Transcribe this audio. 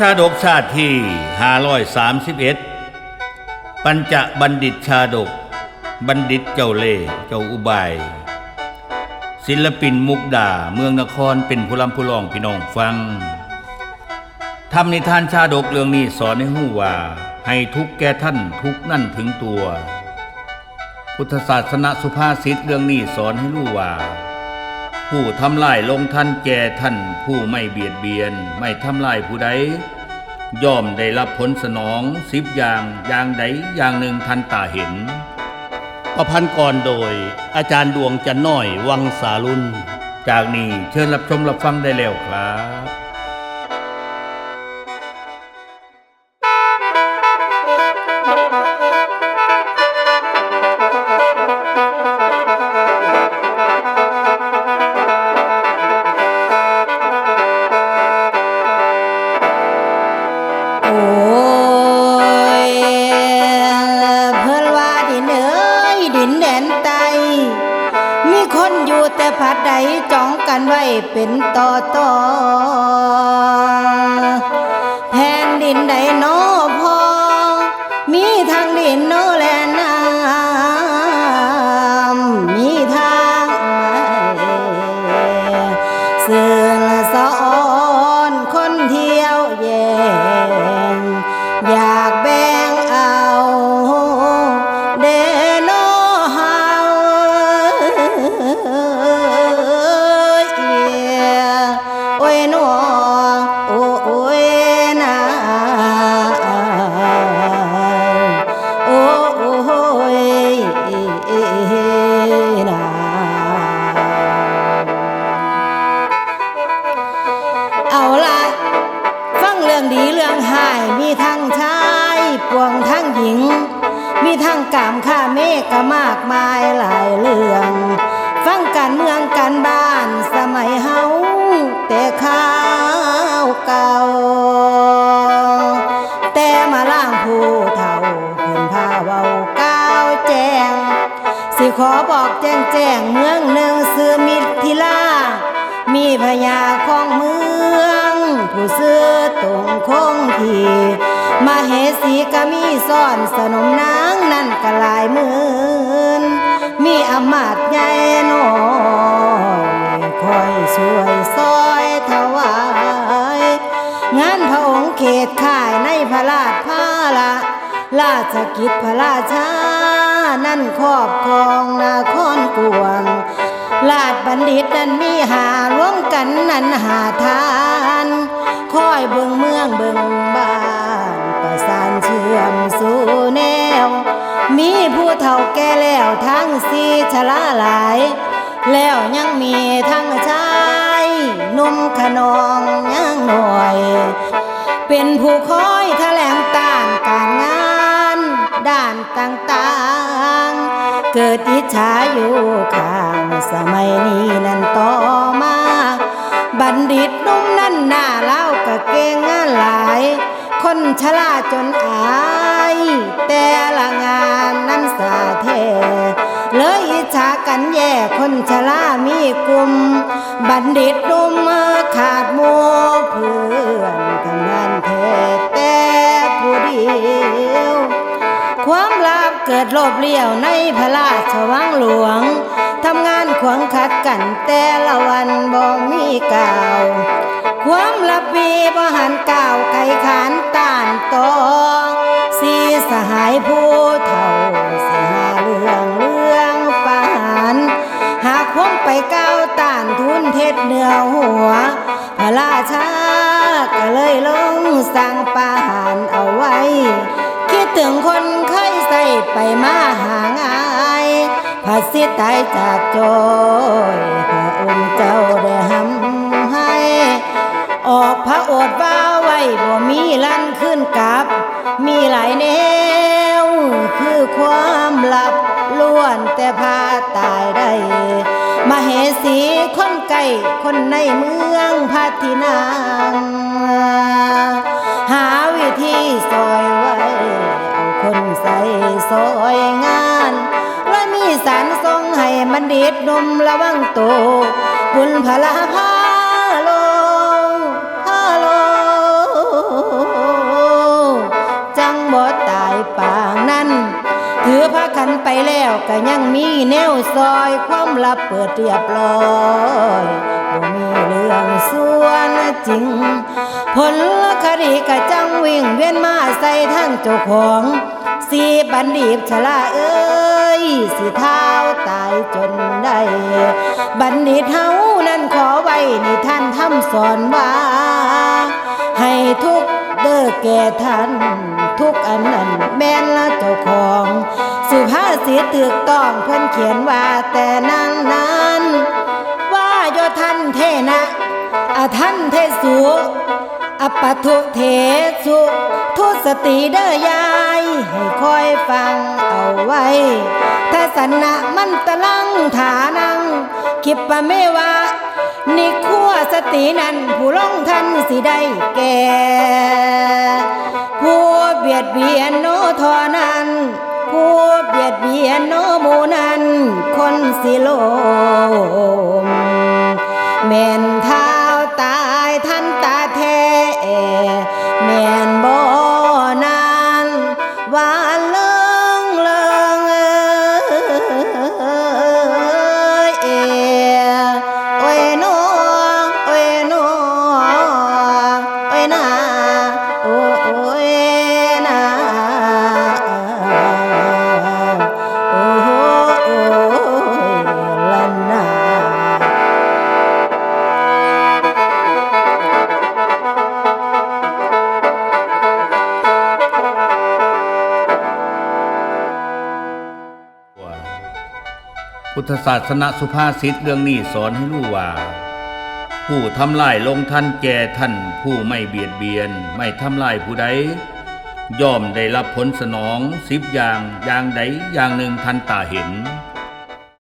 ชาดกชาติที่ 531 ปัญจบัณฑิตชาดก บัณฑิตเจ้าเล่เจ้าอุบาย ศิลปินมุกดาเมืองนครเป็นผู้ลำผู้ร้องพี่น้องฟังทำนิทานชาดกเรื่องนี้สอนให้หู้ว่า ให้ทุกแก่ท่านทุกนั่นถึงตัว พุทธศาสนาสุภาษิตเรื่องนี้สอนให้รู้ว่า ผู้ทำลายลงท่านแก่ท่านผู้ไม่เบียดเบียนไม่ทำลายผู้ใดย่อมได้รับผลสนองสิบอย่างอย่างใดอย่างหนึ่งทันตาเห็น ประพันธ์ก่อนโดย อาจารย์ดวงจันน้อยวังสาลุนจากนี้เชิญรับชมรับฟังได้แล้วครับ จ้องกันไว้เป็นต่อต่อแผ่นดินใดโนพอ มีทางดินโนแล หญิง มีทั้งกามข้าเมฆก็มากมายหลายเรื่อง ฟังการเมืองการบ้านสมัยเฮาแต่ข้าวเก่า แต่มาล่างผู้เฒ่าเพิ่นพาเว้าก้าวแจ้งสิขอบอกแจ้งแจ้งเมืองหนึ่งซื้อมิตรทิลามีพญาของเมือง ผู้ซื้อตรงคงที มาเหสีก็มีซ่อนสนมนางนั่นก็หลายหมื่นมีอำมาตย์ใหญ่น้อยคอยช่วยซอยถวายงานพระองค์เขตข่ายในพระราชพาละราชกิจพระราชา นั่นครอบครองนาครกวงลาดบัณฑิตนั้นมีหาร่วมกันนั้นหาทาน คอยเบิงเมืองเบิง ทั้งสีชราหลาย แล้วยังมีทั้งชายนุ่มขนองยังหน่อย เป็นผู้คอยแถลงต้านการงานด้านต่างๆ เกิดอิจฉาอยู่ข้างสมัยนี้นั้นต่อมา บัณฑิตนุ่มนั่นหน้าเล่าก็เก่งงานหลาย คนชราจนอาย แต่ละงานนั้นสาเท แย่คนชรามีกลุ่ม บัณฑิตหนุ่มขาดมัวเพื่อนทำงานเทแต่ผู้เดียว ความลับเกิดโลบเลี้ยวในพระราชวังหลวง ทำงานขวงขัดกันแต่ละวันบ่มีกล่าว ความลับปีบ่หันก่าวไก่ขานต้านต่อสีสหายผู้ ทุนเหนือหัว พระราชาก็เลยลงสั่งประหารเอาไว้ คิดถึงคนเคยใส่ไปมาหางายพระสิตายจากโจยพระองค์เจ้าได้หำให้ ออกพระโอษฐ์ว่าไว้บ่มีลั่นขึ้นกับ มีหลายแนว คือความลับล้วนแต่พาตายได้ มาเหสีค ใกล้คนในเมืองพัทินางหาวิธีซอยไว้เอาคนใส่ซอยงานและมีสารทรงให้มันเด็ดนมระวังตัวบุญพลาพา นไปแล้วก็ยังมีแนวซอยความลับเปิดเรียบร้อยบ่มีเรื่องส่วนจริง ผลคดีก็จังวิ่งเวียนมาใส่ทั้งเจ้าของสีบันดีบชลาเอ้ยสิเท้าตายจนได้ บัณฑิตเฮานั้นขอไว้ในท่านทำสอนว่า ให้ทุกเด้อแก่ท่านทุก สุภาษิตถูกต้องเพิ่นเขียนว่าแต่นั้นนั้น ว่าโยท่านเทนะอาท่านเทสุอปปทุเทสุทุสติเดยาย ให้คอยฟังเอาไว้ทัศนะมันตะลังฐานัง คิดปะไม่ว่านิขั้วสตินั้นผู้ลงทันสิได้แก่ สิลมแม่น ทธศาสนาสุภาษิตเรื่องนี้สอนให้รู้ว่า ผู้ทำลายลงท่านแก่ท่านผู้ไม่เบียดเบียน ไม่ทำลายผู้ใดย่อมได้รับผลสนองสิบอย่างอย่างใดอย่างหนึ่งทันตาเห็น